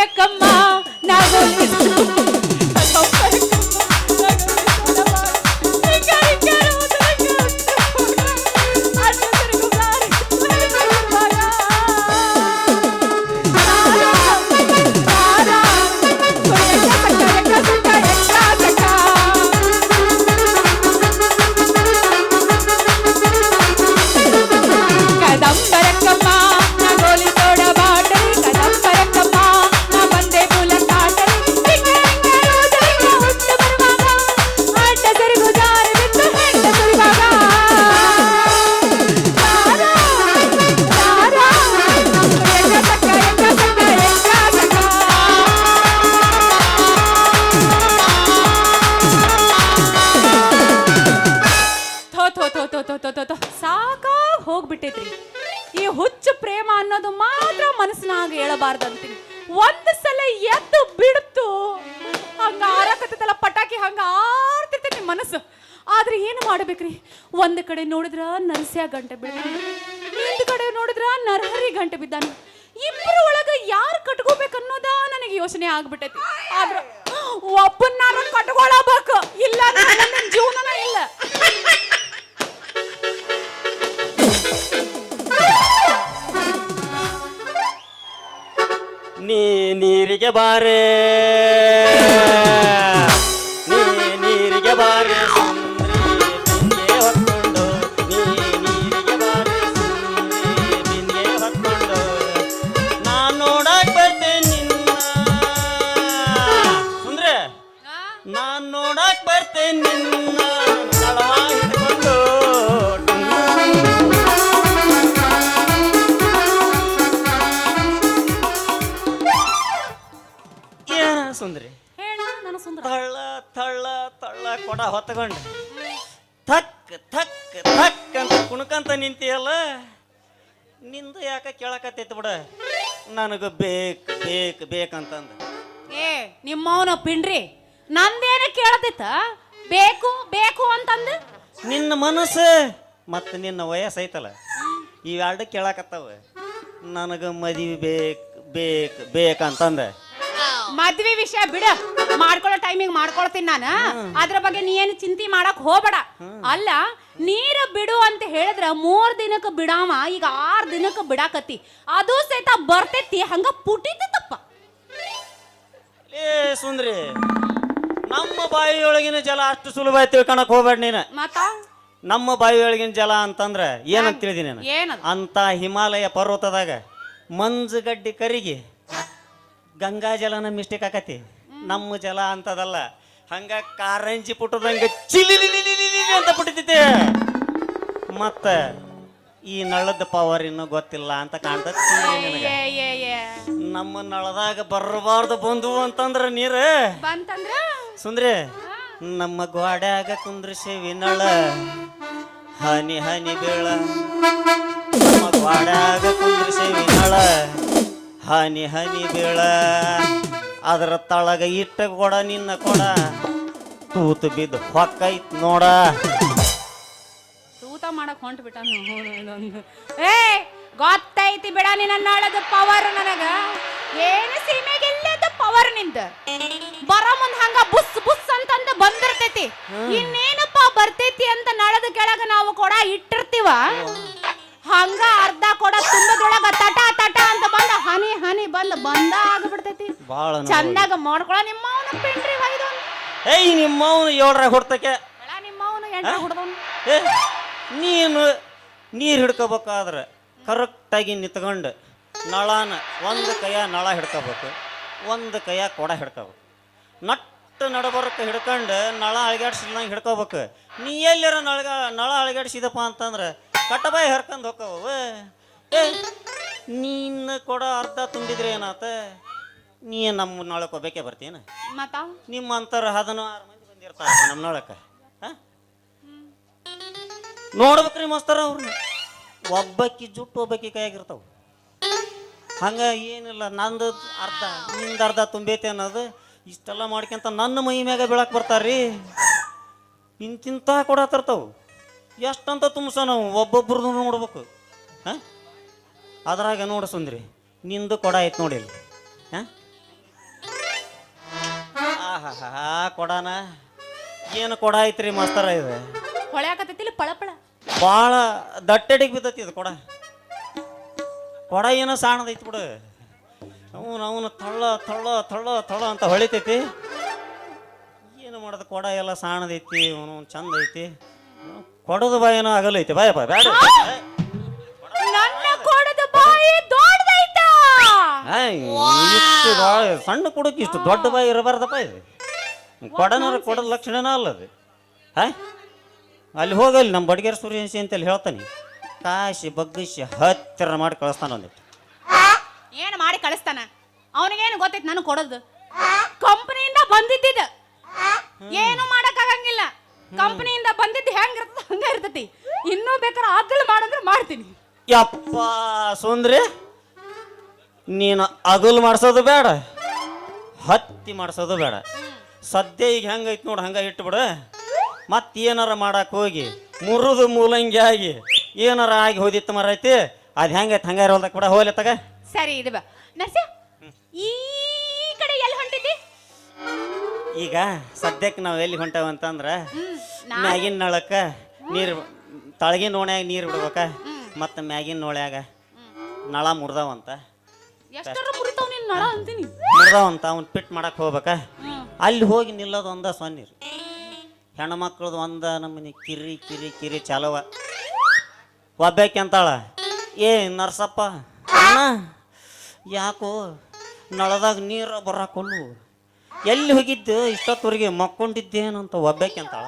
తారకమ్మ నా ನರಸ್ಯ ಗಂಟೆ ಕಡೆ ನೋಡಿದ್ರ ನರಹರಿ ಗಂಟೆ ಬಿದ್ದಾನೆ. ಇಬ್ಬರ ಒಳಗ ಯಾರು ಕಟ್ಕೋಬೇಕು ಅನ್ನೋದ ನನಗೆ ಯೋಚನೆ ಆಗ್ಬಿಟ್ಟೈತಿ. ಆದ್ರ, ಒಬ್ಬನ್ ನಾನು ಕಟ್ಕೊಳಬೇಕು. ಇಲ್ಲ ನನ್ನ ಜೀವನನ ಇಲ್ಲ. ನೀ ನೀರಿಗೆ ಬಾರೆ. ಬರ್ತೇನೆ ನಿನ್ನ ನಳವ ಹಿಡ್ಕೊಂಡು ಏನ ಸುಂದ್ರಿ? ಹೇಳ ನನ್ನ ಸುಂದರ. ತಳ್ಳ ತಳ್ಳ ತಳ್ಳ ಕೊಡ ಹೊತ್ಕೊಂಡು ಥಕ್ ಥಕ್ ಥಕ್ ಅಂತ ಕುಣ್ಕಂತ ನಿಂತಿಯಲ್ಲ? ನಿಂದು ಯಾಕ ಕೇಳಕತ್ತೈತಿ ಬಿಡ? ನನಗ ಬೇಕು ಬೇಕು ಬೇಕಂತಂದ ಏ ನಿಮ್ಮವನ ಪಿಂಡ್ರಿ? ನಂದೇನ ಕೇಳತೈತ ಬೇಕು ಬೇಕು ಅಂತಂದು? ನಿನ್ನ ಮನಸ್ಸು ಮತ್ತು ನಿನ್ನ ವಯಸ್ಸು ಐತಲ್ಲ. ಇವೆರಡು ಕೇಳಕತ್ತಾವ. ನನಗ ಮದುವೆ ಬೇಕು ಬೇಕು ಬೇಕಂತಂದ ಮದ್ವೆ ವಿಷಯ ಬಿಡ. ಮಾಡ್ಕೊಳ್ಳೋ ಟೈಮಿಗೆ ಮಾಡ್ಕೊಳ್ತೀನಿ ನಾನು. ಅದ್ರ ಬಗ್ಗೆ ನೀ ಏನು ಚಿಂತೆ ಮಾಡಕ್ ಹೋಗ್ಬೇಡ. ಅಲ್ಲ ನೀರ ಬಿಡು ಅಂತ ಹೇಳಿದ್ರ ಮೂರ್ ದಿನಕ್ಕೆ ಬಿಡಾಮ ಈಗ ಆರ್ ದಿನಕ್ಕೆ ಬಿಡಾಕತ್ತಿ. ಅದು ಸಹಿತ ಬರ್ತೈತಿ ಹಂಗ ಪುಟಿತಪ್ಪ ಏ ಸುಂದ್ರಿ. ನಮ್ಮ ಬಾಯಿಯೊಳಗಿನ ಜಲ ಅಷ್ಟು ಸುಲಭ ಆಯ್ತು ತಿಳ್ಕೊಳಕ್ ಹೋಗ್ಬೇಡ ನೀನು. ಮತ್ತ? ನಮ್ಮ ಬಾಯಿಯೊಳಗಿನ ಜಲ ಅಂತಂದ್ರೆ ಏನಂತ ತಿಳಿದಿ ನೀನು? ಏನದು? ಅಂತ ಹಿಮಾಲಯ ಪರ್ವತದಾಗ ಮಂಜುಗಡ್ಡಿ ಕರಿಗಿ ಗಂಗಾ ಜಲನ ಮಿಸ್ಟೇಕ್ ಆಕತಿ ನಮ್ಮ ಜಲ ಅಂತದಲ್ಲ. ಹಂಗ ಕಾರಂಜಿ ಪುಟ್ಟದಂಗ ಚಿಲಿ ಅಂತ ಪುಟ್ಟಿದ್ದೆ ಮತ್ತ ಈ ನಳದ ಪವರ್ ಇನ್ನು ಗೊತ್ತಿಲ್ಲ ಅಂತ ನಿನಗೆ. ಏ. ನಮ್ಮ ನಳದಾಗ ಬರಬಾರ್ದು ಬಂದು ಅಂತಂದ್ರ ನೀರ್. ಬಂತಂದ್ರ? ಸುಂದ್ರಿ, ನಮ್ಮ ಗೋಡ್ಯಾಗ ಕುಂದ್ರಿಸಿ ವಿನಳ ಹನಿ ಹನಿ ಬೀಳ. ನಮ್ಮ ಗೋಡ್ಯಾಗ ಕುಂದ್ರಿಸಿ ವಿನಳ ಹನಿ ಹನಿ ಬೀಳ. ಅದರ ತಳಗ ಇಟ್ಟ ಕೊಡ ನಿನ್ನ ಕೊಡ. ತೂತು ಬಿದ್ದು ಹೊಕ್ಕೈತ್ ನೋಡ. ತೂತ ಮಾಡಕ್ ಹೊಂಟ್ ಬಿಟ್ಟ ಏ ಗೊತ್ತೈತಿ ಬಿಡ ನಿನ್ನ ನಾಳದ ಪವರ್ ನನಗ. ಏನು ಸೀಮೆಗೆ ಇಲ್ಲದ ಪವರ್ನಿಂದ. ಬರ ಮುಂದ್ ಹಂಗ ಬುಸ್ ಬುಸ್ ಅಂತಂದ ಬಂದಿರ್ತೈತಿ. ಇನ್ನೇನಪ್ಪ ಬರ್ತೈತಿ ಅಂತ ನಳದ ಕೆಳಗ ನಾವು ಕೊಡ ಇಟ್ಟಿರ್ತೀವ? ಹಂಗ ಅರ್ಧ ಕೊಡ ತುಂಬದೊಳಗ ತಟ ತಟ ಅಂತ ಬಂದ ಹನಿ ಹನಿ ಬಂದ ಬಂದ ಆಗ್ಬಿಡ್ತೈತಿ. ಚಂದಾಗ ಮಾಡ್ಕೊಳ ನಿಮ್ಮ ಅವನ ಪಿಂಡ್ರಿ ಒಯ್ದು. ಏಯ್ ಹೊಡ್ತಕ್ಕೆ? ನಿಮ್ಮ ಅವನು ಎಂಟ ಹುಡ್ದವ್ನು. ಏ ನೀನು ನೀರು ಹಿಡ್ಕೋಬೇಕಾದ್ರೆ ಕರೆಕ್ಟಾಗಿ ನಿತ್ಕೊಂಡು ನಳಾನ ಒಂದು ಕೈಯ ನಳ ಹಿಡ್ಕೋಬೇಕು. ಒಂದು ಕೈಯಾಗ ಕೊಡ ಹಿಡ್ಕೋಬೇಕು ನಟ್ಟು ನಡಬರಕ್ಕೆ ಹಿಡ್ಕೊಂಡು ನಳ ಅಳಗಾಡ್ಸಿದಂಗೆ ಹಿಡ್ಕೋಬೇಕು. ನೀ ಎಲ್ಲಿರ ನಳಗ ನಳ ಅಳಗಾಡ್ಸಿದಪ್ಪ ಅಂತಂದ್ರೆ ಕಟ್ಟಬಾಯಿ ಹರ್ಕೊಂಡು ಹೋಕ್ಕವು ಏ ನೀನು ಕೊಡ ಅರ್ಧ ತುಂಬಿದ್ರೆ ಏನಾತ? ನೀ ನಮ್ಮ ನಳಕ್ಕೆ ಹೋಗ್ಬೇಕೇ ಬರ್ತೀನ ಮತ್ತ? ನಿಮ್ಮ ಅಂತರ ಹದಿನಾರು ಮಂದಿ ಬಂದಿರ್ತಾರೆ ನಮ್ಮ ನಳಕ್ಕೆ. ನೋಡ್ಬೇಕ್ರಿ ಮಸ್ತರ ಅವ್ರನ್ನ ಒಬ್ಬಕ್ಕಿ ಜುಟ್ಟು ಒಬ್ಬಕ್ಕಿ ಕೈಯಾಗಿರ್ತಾವ. ಹಂಗ ಏನಿಲ್ಲ ನಂದು ಅರ್ಧ ನಿಂದ ಅರ್ಧ ತುಂಬೈತೆ ಅನ್ನೋದು. ಇಷ್ಟೆಲ್ಲ ಮಾಡ್ಕೊಂತ ನನ್ನ ಮೈ ಮ್ಯಾಗ ಬೀಳಕ್ ಬರ್ತಾರ್ರಿ. ಇಂತಿಂತ ಕೊಡತ್ತಿರ್ತಾವ ಎಷ್ಟಂತ ತುಂಬಸ ನಾವು ಒಬ್ಬೊಬ್ರದ್ದು ನೋಡ್ಬೇಕು. ಹಾಂ? ಅದ್ರಾಗ ನೋಡ ಸುಂದ್ರಿ ನಿಂದು ಕೊಡ ಐತೆ ನೋಡಿ ಹಾಂ? ಆಹಾ ಕೊಡಾನ? ಏನು ಕೊಡ ಐತ್ರಿ ಮಾಸ್ತರ ಇದು? ಬಾಳ ಪಳ ಪಳ ಭಾಳ ದಟ್ಟಡಿಗೆ ಬಿದ್ದತಿ ಇದು ಕೊಡ. ಕೊಡ ಏನೋ ಸಾಣದೈತಿ ಬಿಡು. ಅವನು ಅವನು ತಳ್ಳ ತಳ್ಳ ತಳ್ಳ ತಳ್ಳ ಅಂತ ಹೊಳಿತೈತಿ. ಏನು ಮಾಡೋದು? ಕೊಡ ಎಲ್ಲ ಸಾಣದೈತಿ ಅವನು ಚಂದ ಐತಿ. ಕೊಡದ ಬಾಯೇನೋ ಆಗಲೈತಿ ಬಾಯಪ್ಪ ಬೇಡ ಬಾಯಿ ಆಯ್, ಇಷ್ಟು ಸಣ್ಣ ಕೊಡಕ್ಕೆ ಇಷ್ಟು ದೊಡ್ಡ ಬಾಯಿ ಇರಬಾರ್ದಪ್ಪ ಇದು. ಕೊಡನರ ಕೊಡದ ಲಕ್ಷಣನ ಅಲ್ಲದು. ಹಾಂ ಅಲ್ಲಿ ಹೋಗಲ್ಲಿ ನಮ್ಮ ಬಡಗೇರ್ ಸೂರ್ಯವಂಶಿ ಅಂತ ಹೇಳ್ತಾನೆ. ಕಾಶಿ ಬಗ್ಗಿಸಿ ಹತ್ತಿರ ಮಾಡಿ ಕಳಿಸ್ತಾನ ಒಂದಿಟ್ಟು ಏನು ಮಾಡಿ ಕಳಿಸ್ತಾನ? ಅವನಿಗೇನು ಗೊತ್ತೈತಿ ನನಗೆ ಕೊಡೋದು? ಕಂಪನಿಯಿಂದ ಬಂದಿದ್ದ ಏನು ಮಾಡಕ್ಕಾಗಂಗಿಲ್ಲ. ಕಂಪನಿಯಿಂದ ಬಂದಿದ್ದು ಹೆಂಗಿರ್ತದ ಹಂಗ ಇರ್ತೈತಿ. ಇನ್ನೂ ಬೇಕಾದ್ರೆ ಆಗಲ್ ಮಾಡಂದ್ರೆ ಮಾಡ್ತೀನಿ. ಯಪ್ಪ ಸುಂದ್ರಿ ನೀನು ಅಗಲ್ ಮಾಡಿಸೋದು ಬೇಡ ಹತ್ತಿ ಮಾಡಿಸೋದು ಬೇಡ. ಸದ್ಯ ಈಗ ಹೆಂಗೈತಿ ನೋಡು ಹಂಗೆ ಇಟ್ಬಿಡು. ಮತ್ತೇನಾರ ಏನಾರ ಮಾಡಕ್ಕೆ ಹೋಗಿ ಮುರಿದು ಮೂಲಂಗಿ ಆಗಿ ಏನಾರ ಆಗಿ ಹೋದಿತ್ತು ಮರೈತಿ ಅದು ಹೆಂಗ ಹಂಗ ಇರೋದ ಕೂಡ ಹೋಗ್ಲಿ ತಗ. ಸರಿ ಇದು ಬಾ. ನರ್ಸ ಈ ಕಡೆ ಎಲ್ಲಿ ಹೊಂಟಿದ್ದಿ? ಈಗ ಸದ್ಯಕ್ಕೆ ನಾವು ಎಲ್ಲಿ ಹೊಂಟೇವ ಅಂತಂದ್ರೆ ಹ್ಮ್ ನಾ ಮ್ಯಾಗಿನ ನಳಕ್ಕ ನೀರು ತಳಗಿನ ಓಣ್ಯಾಗ ನೀರು ಬಿಡ್ಬೇಕ. ಮತ್ತು ಮ್ಯಾಗಿನ ನೋಳ್ಯಾಗ ನಳ ಮುರ್ದಾವಂತ ಎಷ್ಟರ ಮುರಿತಾವ್ ನಿನ್ ನಳ ಅಂತೀನಿ? ಮುರ್ದಾವಂತ ಅವ್ನು ಪಿಟ್ ಮಾಡಕ್ಕೆ ಹೋಗ್ಬೇಕ. ಹ್ಮ್. ಅಲ್ಲಿ ಹೋಗಿ ನಿಲ್ಲೋದು ಒಂದ ಸೊನ್ನಿರು. ಹೆಣ್ಮಕ್ಳದ್ ಒಂದ ನಮ್ಮನೆ ಕಿರಿ ಕಿರಿ ಕಿರಿ ಚಾಲವ. ಒಬ್ಬಾಕಿ ಅಂತಾಳ ಏ ನರ್ಸಪ್ಪ ಅಣ್ಣ ಯಾಕೋ ನಳದಾಗ ನೀರು ಬರಾಕೊಲ್ಲು ಎಲ್ಲಿ ಹೋಗಿದ್ದು? ಇಷ್ಟೊತ್ತವರೆಗೆ ಮಕ್ಕೊಂಡಿದ್ದೇನಂತ ಒಬ್ಬಾಕೆ ಅಂತಾಳ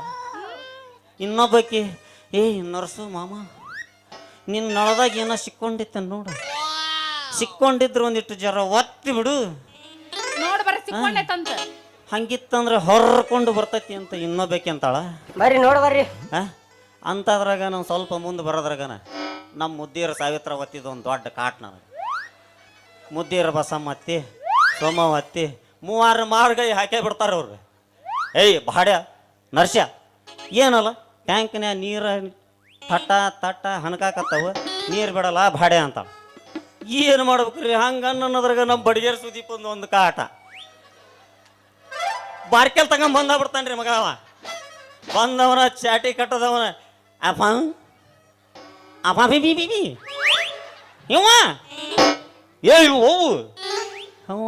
ಇನ್ನೊಬ್ಬಾಕಿ ಏ ನರ್ಸು ಮಾಮ ನಿನ್ನ ನಳದಾಗ ಏನೋ ಸಿಕ್ಕೊಂಡಿತ್ತ ನೋಡು. ಸಿಕ್ಕೊಂಡಿದ್ರು ಒಂದಿಟ್ಟು ಜರ ಒತ್ತಿ ಬಿಡು. ನೋಡ್ ಬರ ಸಿಕ್ಕೊಂಡೈತಂತ ಹಂಗಿತ್ತಂದ್ರೆ ಹೊರ್ಕೊಂಡು ಬರ್ತೈತಿ ಅಂತ ಇನ್ನೊಬ್ಬಾಕೆ ಅಂತಾಳ ಬರ್ರಿ ನೋಡ್ ಬರ್ರಿ. ಆ? ಅಂಥದ್ರಾಗ ನಾನು ಸ್ವಲ್ಪ ಮುಂದೆ ಬರೋದ್ರಾಗನ ನಮ್ಮ ಮುದ್ದೀರ ಸಾವಿತ್ರ ಒತ್ತಿದ ಒಂದು ದೊಡ್ಡ ಕಾಟ್ ನನಗೆ. ಮುದ್ದೀರ ಬಸಮ್ಮತ್ತಿ ಸೋಮವತ್ತಿ ಮೂವಾರು ಮಾರ್ಗೈ ಹಾಕೇ ಬಿಡ್ತಾರೆ ಅವ್ರಿಗೆ ಏಯ್, ಬಾಡ್ಯ ನರ್ಷ ಏನಲ್ಲ? ಟ್ಯಾಂಕ್ನ್ಯಾಗ ನೀರು ತಟ್ಟ ತಟ್ಟ ಹಣಕಾಕತ್ತವು, ನೀರು ಬಿಡಲ್ಲ, ಬಾಡ್ಯ ಅಂತ ಏನು ಮಾಡ್ಬೇಕ್ರಿ? ಹಂಗ ಅನ್ನೋದ್ರಾಗ ನಮ್ಮ ಬಡಿಗೇರ್ ಸುದೀಪ್ ಒಂದು ಕಾಟ. ಬಾರ್ಕೆಲ್ ತಗೊಂಡ್ ಬಂದ ಬಿಡ್ತಾನ್ರಿ ಮಗ ಬಂದವನ ಚಾಟಿ ಕಟ್ಟದವನ. ಅಪ್ಪ ಅಪ್ಪ ಬಿ ಬಿ ಬಿ ಬಿ ಇವ ಏ ಓವು ಅವ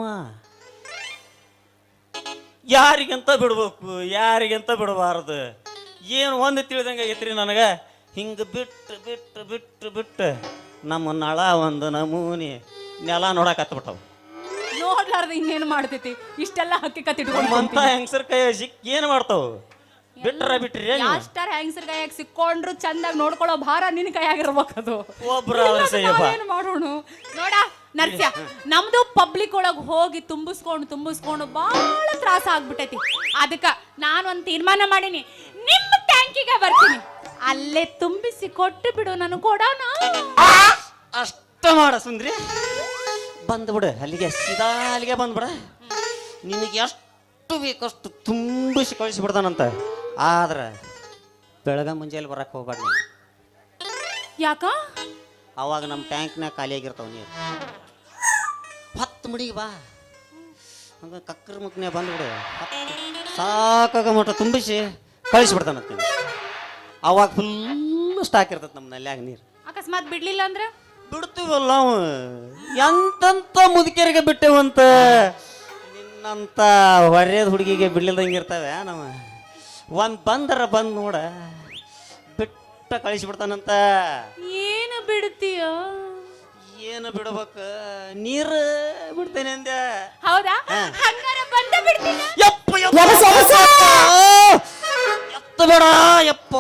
ಯಾರಿಗಂತ ಬಿಡ್ಬೇಕು ಯಾರಿಗಂತ ಬಿಡಬಾರ್ದು ಏನು ಒಂದು ತಿಳಿದಂಗೆ ಆಗೈತ್ರಿ ನನಗೆ ಹಿಂಗೆ ಬಿಟ್ಟು ಬಿಟ್ಟು ಬಿಟ್ಟು ಬಿಟ್ಟು ನಮ್ಮ ನಳ ಒಂದು ನಮೂನಿ ನೆಲ ನೋಡಕತ್ಬಿಟ್ಟವು ನೋಡ್ಲಾರ್ದ ಇನ್ನೇನು ಮಾಡ್ತೈತಿ? ಇಷ್ಟೆಲ್ಲ ಹಕ್ಕಿ ಕತ್ತಿಟ್ಕೊಂಡು ಅಂತ ಹೆಂಗಸರ್ ಕೈ ಸಿಕ್ ಏನು ಮಾಡ್ತಾವು? ಬಿಟ್ರ ಬಿಟ್ರಿ ಯಾಸ್ಟರ್ ಯಾಸ್ಟಾರ್ ಹೆಂಗಸರ್ ಕೈಯಾಗ ಸಿಕ್ಕೊಂಡ್ರು ಚಂದಾಗಿ ನೋಡ್ಕೊಳ್ಳೋ ಭಾರ ನಿನ್ ಕೈಯಾಗಿರ್ಬೇಕು ಅದು ಒಬ್ರು ಆದ್ರೆ ಸಯ್ಯಪ್ಪ ನಾವೇನ್ ಮಾಡೋಣ? ನೋಡ ನರ್ಸ್ಯ ನಮ್ದು ಪಬ್ಲಿಕ್ ಒಳಗ್ ಹೋಗಿ ತುಂಬಿಸ್ಕೊಂಡು ತುಂಬಿಸ್ಕೊಂಡು ಬಹಳ ತ್ರಾಸ ಆಗ್ಬಿಟ್ಟೈತಿ. ಅದಕ್ಕ ನಾನು ಒಂದ್ ತೀರ್ಮಾನ ಮಾಡೀನಿ. ನಿಮ್ಮ ಟ್ಯಾಂಕಿಗೆ ಬರ್ತೀನಿ. ಅಲ್ಲೇ ತುಂಬಿಸಿ ಕೊಟ್ಟು ಬಿಡು ನಾನು ಕೊಡೋಣ. ಅಷ್ಟ ಮಾಡ ಸುಂದ್ರಿ. ಬಂದ್ಬಿಡು ಅಲ್ಲಿಗೆ ಸೀದಾ ಅಲ್ಲಿಗೆ ಬಂದ್ಬಿಡ ನಿನಗೆ ಎಷ್ಟು ಬೇಕಷ್ಟು ತುಂಬಿಸಿ ಕಳಿಸ್ಬಿಡ್ತಾನಂತ ಆದ್ರೆ ಬೆಳಗ ಮುಂಜಾನೆ ಬರಕ್ಕೆ ಹೋಗ್ಬೇಡ ನೀನು? ಯಾಕ? ಅವಾಗ ನಮ್ಮ ಟ್ಯಾಂಕ್ನಾಗ ಖಾಲಿ ಆಗಿರ್ತಾವ ನೀರು. ಹತ್ತು ಮುಡಿ ಬಾ. ಹಂಗ ಕಕ್ಕರ ಮುಕ್ನೆ ಬಂದ್ಬಿಡು ಸಾಕಾಗ ಮಟ್ಟ ತುಂಬಿಸಿ ಕಳಿಸ್ಬಿಡ್ತಾನ ನೀನು ಅವಾಗ ಫುಲ್ ಸ್ಟಾಕ್ ಇರ್ತೈತೆ ನಮ್ಮ ನಲ್ಯಾಗ ನೀರು. ಅಕಸ್ಮಾತ್ ಬಿಡ್ಲಿಲ್ಲ ಅಂದ್ರೆ? ಬಿಡ್ತೀವಲ್ಲ ನಾವು ಎಂತಂತ ಮುದುಕಿಯರಿಗೆ ಬಿಟ್ಟೆವಂತ? ನಿನ್ನಂತ ಹೊರೆಯದ ಹುಡುಗಿಗೆ ಬಿಡ್ಲಿಲ್ದಂಗೆ ಇರ್ತವೆ ನಾವು. ಒಂದು ಬಂದರ ಬಂದ್ ನೋಡ ಬಿಟ್ಟ ಕಳಿಸ್ಬಿಡ್ತಾನಂತ. ಏನು ಬಿಡ್ತೀಯ? ಏನು ಬಿಡ್ಬೇಕ? ನೀರು ಬಿಡ್ತೇನೆ ಅಂದೆ ಹೌದಾ? ಹಂಗಾರ ಬಂದ ಬಿಡ್ತೀನಿ. ಯಪ್ಪ ಯಪ್ಪ, ಎತ್ತ ಬೇಡ ಯಪ್ಪ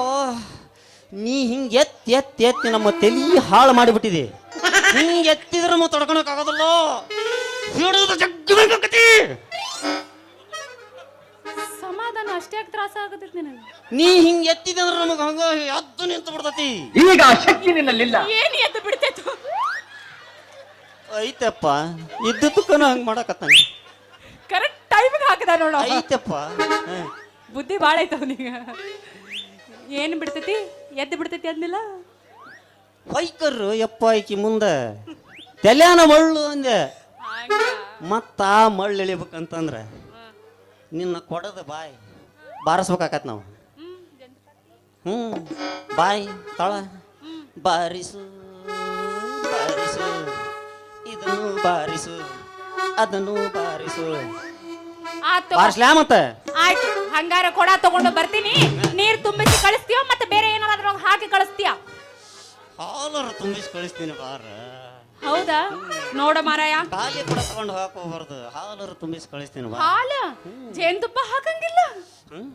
ನೀ ಹಿಂಗೆ ಎತ್ತಿ ಎತ್ತಿ ಎತ್ತಿ ನಮ್ಮ ತಲಿ ಹಾಳು ಮಾಡಿಬಿಟ್ಟಿದೆ. ಹಿಂಗ್ ಎತ್ತಿದ್ರೆ ಮತ್ತೆ ಆಗೋದಲ್ಲೋ. ಹಿಡಿದು ಜಗ್ಗಿ ಬೇಕಾಕತಿ ಸಮಾಧಾನ ಅಷ್ಟೇ ತ್ರಾಸ ಆಗತೈತಿ ನನಗೆ? ನೀ ಹಿಂಗೆ ಎತ್ತಿದಂದ್ರೆ ನಮಗೆ ಹಂಗ ಎದ್ದು ನಿಂತು ಬಿಡ್ತತಿ. ಈಗ ಆ ಶಕ್ತಿ ನಿನ್ನಲ್ಲಿಲ್ಲ. ಏನ್ ಎದ್ದು ಬಿಡ್ತೈತು ಐತಪ್ಪ ಇದ್ದಕ್ಕನ ಹಂಗೆ ಮಾಡಕತ್ತಾನ ಕರೆಕ್ಟ್ ಟೈಮಿಗೆ ಹಾಕದ ನೋಡ. ಐತಪ್ಪ. ಬುದ್ಧಿ ಭಾಳ ಐತ ಅವನಿಗೆ ಏನು ಬಿಡ್ತೈತಿ? ಎದ್ದು ಬಿಡ್ತೈತಿ ಅಂದಿಲ್ಲ? ಹೊಯ್ಕರ್ರು ಯಪ್ಪ ಐಕಿ ಮುಂದೆ. ತಲ್ಯಾನ ಮಳ್ಳು ಅಂದೆ. ಮತ್ತ ಆ ಮಳ್ಳು ಇಳಿಬೇಕಂತಂದ್ರೆ ನಿನ್ನ ಕೊಡದ ಬಾಯ್. ಬಾರಿಸ್ಬೇಕಾಕತ್ ನಾವು. ಹ್ಞೂ ಬಾಯ್ ತಳ. ಬಾರಿಸು ಬಾರಿಸು ಇದನ್ನು ಬಾರಿಸು ಅದನ್ನು ಬಾರಿಸು. ಆತು ಬಾರಿಸ್ಲ್ಯಾ ಮತ್ತೆ? ಆಯ್ತು ಹಂಗಾರ ಕೊಡ ತಗೊಂಡು ಬರ್ತೀನಿ. ನೀರ್ ತುಂಬಿಸಿ ಕಳಿಸ್ತೀಯ ಮತ್ತೆ ಬೇರೆ ಏನಾದ್ರೂ ಹಾಕಿ ಕಳಿಸ್ತೀಯ? ಹಾಲರು ತುಂಬಿಸಿ ಕಳಿಸ್ತೀನಿ ಬಾರ. ಹೌದಾ? ನೋಡ ಮಾರಾಯ. ಖಾಲಿ ಕೂಡ ತಗೊಂಡು ಹಾಕೋಬಾರ್ದು ಹಾಲರು ತುಂಬಿಸಿ ಕಳಿಸ್ತೀನಿ ಬಾ. ಹಾಲು? ಜೇನುತುಪ್ಪ ಹಾಕಂಗಿಲ್ಲ? ಹ್ಮ್?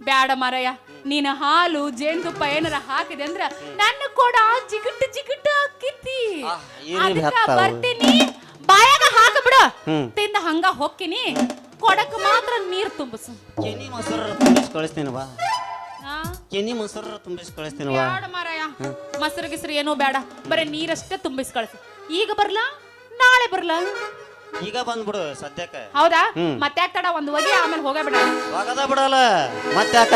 ಬ್ಯಾಡ ಮಾರಾಯ. ನೀನ ಹಾಲು ಜೇನುತುಪ್ಪ ಏನಾರ ಹಾಕಿದೆ ಅಂದ್ರ ನನ್ನ ಕೊಡ ಜಿಗಿಟ್ ಜಿಗಿಟ್ ಹಾಕಿತಿ. ಆ, ಏನೇನ್ ಅದಕ್ಕ ಹತ್ತಾವು? ಬರ್ತೀನಿ. ಬಾಯಾಗ ಹಾಕ ಬಿಡು. ಹ್ಮ್. ತಿಂದ ಹಂಗ ಹೊಕ್ಕಿನಿ. ಕೊಡಕ್ ಮಾತ್ರ ನೀರ್ ತುಂಬಿಸು. ಕೆನಿ ಮೊಸರು ತುಂಬಿಸಿ ಕಳಿಸ್ತೀನಿ ಬಾ. ಆ? ಕೆನಿ ಮೊಸರು ತುಂಬಿಸಿ ಕಳಿಸ್ತೀನಿ ಬಾ. ಬ್ಯಾಡ ಮಾರಾಯ. ಮೊಸರು ಗಿಸ್ರು ಏನೂ ಬೇಡ ಬರೀ ನೀರಷ್ಟೇ ತುಂಬಿಸಿ ಕಳಿಸು. ಈಗ ಬರ್ಲಾ? ನಾಳೆ ಬರ್ಲಾ? ಈಗ ಬಂದ್ಬಿಡು ಸದ್ಯಕ್ಕೆ. ಹೌದಾ? ಹ್ಮ್. ಮತ್ತೆ ತಡ ಒಂದು ಹೋಗಿ ಆಮೇಲೆ ಹೋಗಬೇಡ ಬಿಡ ಹೋಗದ ಬಿಡಲ್ಲ ಮತ್ತ್ಯಾಕ?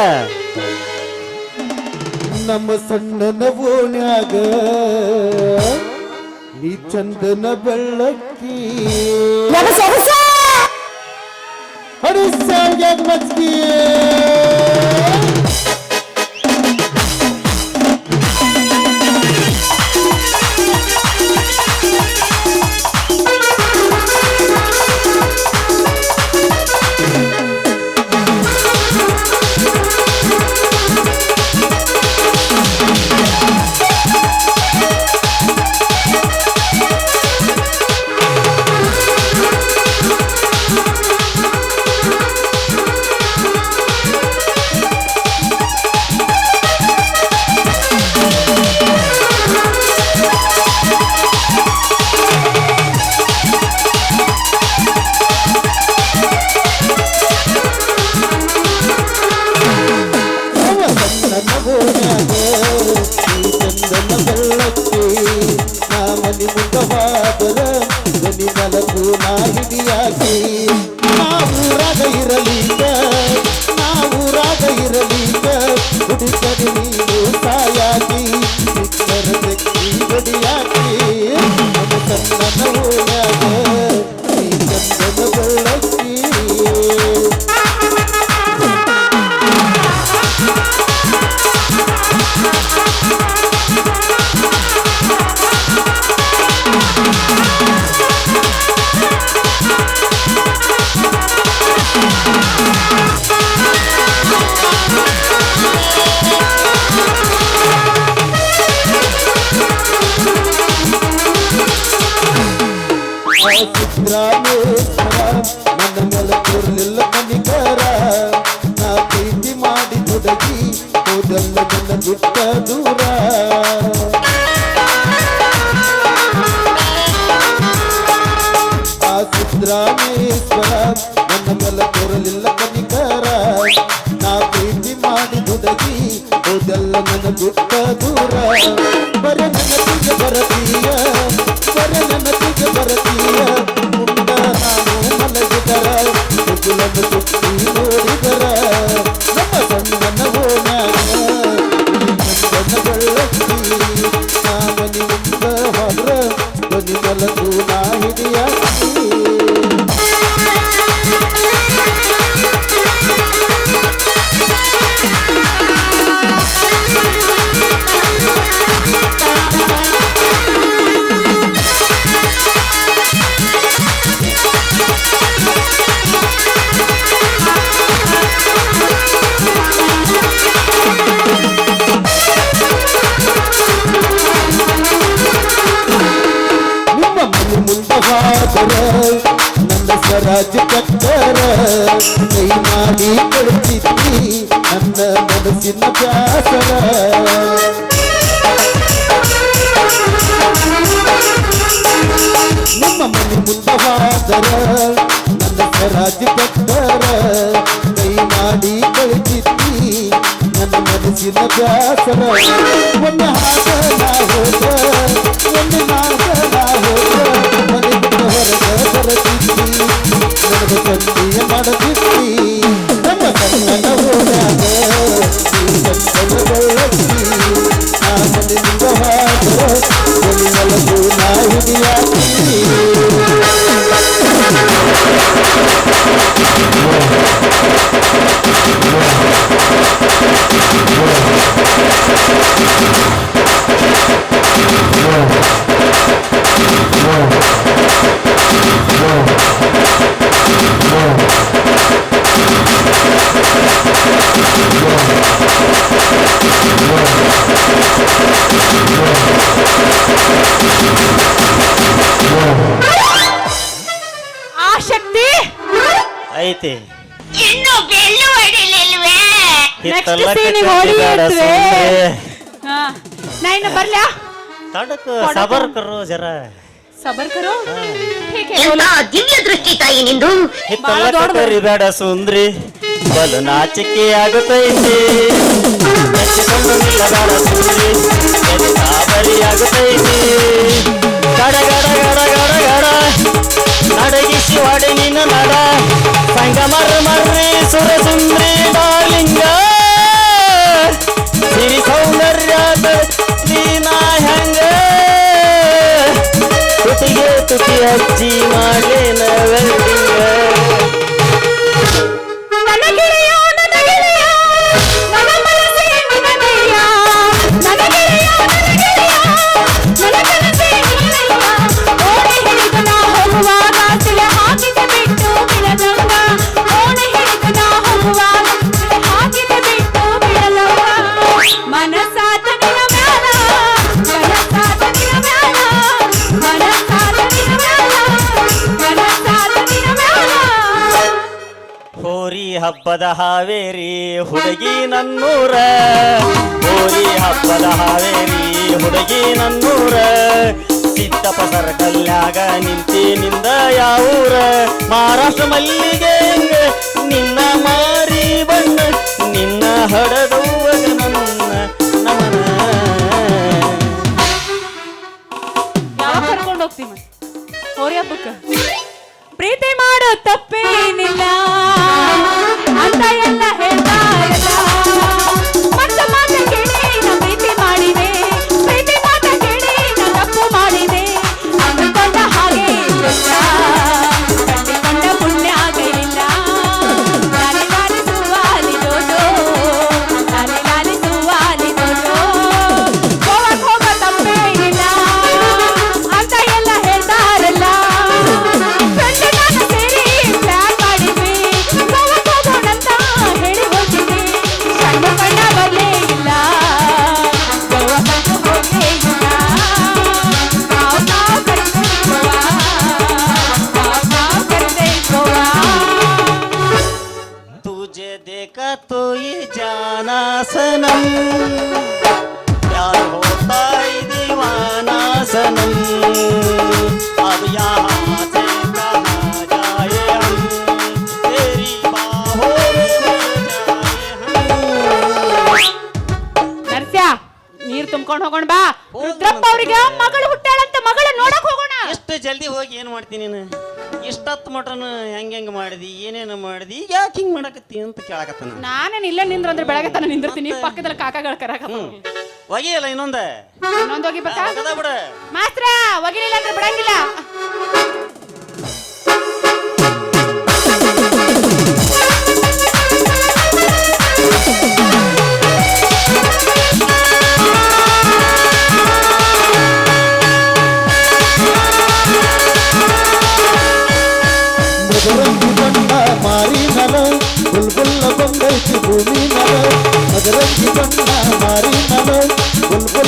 ನಮ್ಮ ಸಣ್ಣನ ಓಣ್ಯಾಗ ಈ ಚಂದನ ಬೆಳ್ಳಕ್ಕಿ. ಹರಿಸ್ಯಾಗ ಮಜ್ಗಿ की ಸಿದ್ದರಾಮೇಶ್ವರ ನನ್ನ ಮೇಲೆ ತೋರಲಿಲ್ಲ ಕನಿಕರ ನಾ ಪ್ರೀತಿ ಮಾಡಿ ತೊಡಗಿ ಹೋದಲ್ಲ ನನ್ನ ಬಿಟ್ಟ ದೂರ ಆ ಸಿದ್ದರಾಮೇಶ್ವರ ನನ್ನ ಮೇಲೆ ತೋರಲಿಲ್ಲ ಕನಿಕರ ನಾ ಪ್ರೀತಿ ಮಾಡಿ ತೊಡಗಿ ಹೋದಲ್ಲ ನನ್ನ ಬಿಟ್ಟ ದೂರ ಮನೆ ನನ್ನ ಸ್ವರಾಜ ಕಟ್ಟರ, ಕೈ ಮಾಡಿ ಕೊಡುತ್ತಿದ್ದಿ ನನ್ನ ಮನಸ್ಸಿನ ಬ್ಯಾಸರ ನಿಮ್ಮ ಮನೆ ಮುಂದವಾದರ ನನ್ನ ಸ್ವರಾಜ ಕಟ್ಟರ, ಕೈ ಮಾಡಿ ಕೊಡ್ತಿದ್ದಿ, ನನ್ನ ಮನಸ್ಸಿನ ಬ್ಯಾಸರ ಒಂದು ಹಾಕಲ ಒಂದು ಒಮ್ಮೆ ಐತಿ. ಇನ್ನು ಬೇಡ ಸುಂದ್ರಿ. ಬಲು ನಾಚಿಕೆ ಆಗುತ್ತೈತಿ. ಸುಂದ್ರಿ. ಎದೆ ಗಾಬರಿ ಆಗುತ್ತೈತಿ. ಗಡ ಗಡ ಗಡ ಗಡ ಗಡ ನಡಗಿಸಿ ವಾಡಿ ನಿನ್ನ ನಡ. ಸಂಗ ಮರ ಮರ್ರಿ ಸುರ ಸುಂದ್ರಿ ಡಾರ್ಲಿಂಗ ಸಿರಿ ಸೌಂದರ್ಯದ ನೀನ ಹೆಂಗ? ತುಟಿಗೆ ತುಟಿ ಹಚ್ಚಿ ಮಾಡೇನ ಹಬ್ಬದ ಹಾವೇರಿ, ಹುಡುಗಿ ನನ್ನೂರ. ಹೋರಿ ಹಬ್ಬದ ಹಾವೇರಿ, ಹುಡುಗಿ ನನ್ನೂರ. ಸಿದ್ದಪ್ಪ ಸರ್ಕಲ್ಯಾಗ ನಿಂತಿ ನಿಂದ ಯಾವೂರ. ಮಹಾರಾಷ್ಟ್ರ ಮಲ್ಲಿಗೆ ನಿನ್ನ ಮಾರಿ ಬಣ್ಣ, ನಿನ್ನ ಹಡದವ್ವಗ ನನ್ನ ನಮನ. ಕರ್ಕೊಂಡು ಹಬ್ಬಕ್ಕ? ಪ್ರೀತಿ ಮಾಡೋ ತಪ್ಪೇನಿಲ್ಲ. ಏನೇನು ಮಾಡಿದಿ? ಈಗ ಯಾಕೆ ಹಿಂಗೆ ಮಾಡಕತ್ತಿ ಅಂತ ಕೇಳಕತ್ತಾನ. ನಾನೇನ್ ಇಲ್ಲ ನಿಂದ್ರ ಅಂದ್ರೆ ಬೆಳಗ್ಗೆ ತನ ನಿಂದಿರ್ತೀನಿ. ಪಕ್ಕದಲ್ಲಿ ಕಾಕಾಗಳ ಕರಾಕ ಒಗೆಯಲ್ಲ ಇನ್ನೊಂದ? ಇನ್ನೊಂದ್ ಹೋಗಿ ಒಗದ ಬಿಡ. ಮಾಸ್ತ್ರ ಒಗಿಲಿಲ್ಲ ಅಂದ್ರೆ ಬಿಡಂಗಿಲ್ಲ.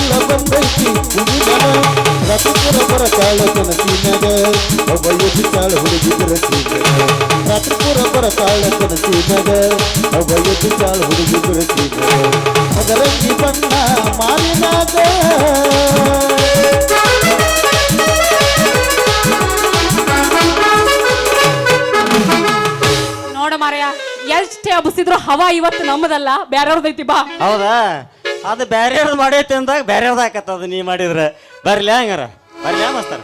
ಬುಲ್ಬುಲ್ಲ ಬಂದೈತಿ ನಲ ರಾತ್ರಿಪುರ ಒಬ್ಬ ಎದ್ದಿದ್ದಾಳ ಹುಡುಗಿ ಬೆರಸಿನಗ ರಾತ್ರಿಪುರ ಬರ ಕಾಳ ಒಬ್ಬ ಎದ್ದಿದ್ದಾಳ ಹುಡುಗಿ ಬೆರಸಿನಗ ಮದರಂಗಿ ಬಣ್ಣ ಮಾರಿನಾಗ ನೋಡ ಮಾರಯ್ಯ ಎಷ್ಟೇ ಹಬ್ಬಿಸಿದ್ರು ಹವಾ ಇವತ್ತು ನಮ್ಮದಲ್ಲ ಬೇರೆಯವ್ರದೈತಿ ಬಾ. ಹೌದಾ? ಅದು ಬ್ಯಾರ್ಯಾರ್ದು ಮಾಡೈತೆ ಅಂದಾಗ ಬ್ಯಾರ್ಯಾರ್ದು ಅದು ನೀ ಮಾಡಿದ್ರೆ. ಬರ್ಲಿ ಹಂಗಾರ. ಬರ್ಲಿ ಮಸ್ತಾರ.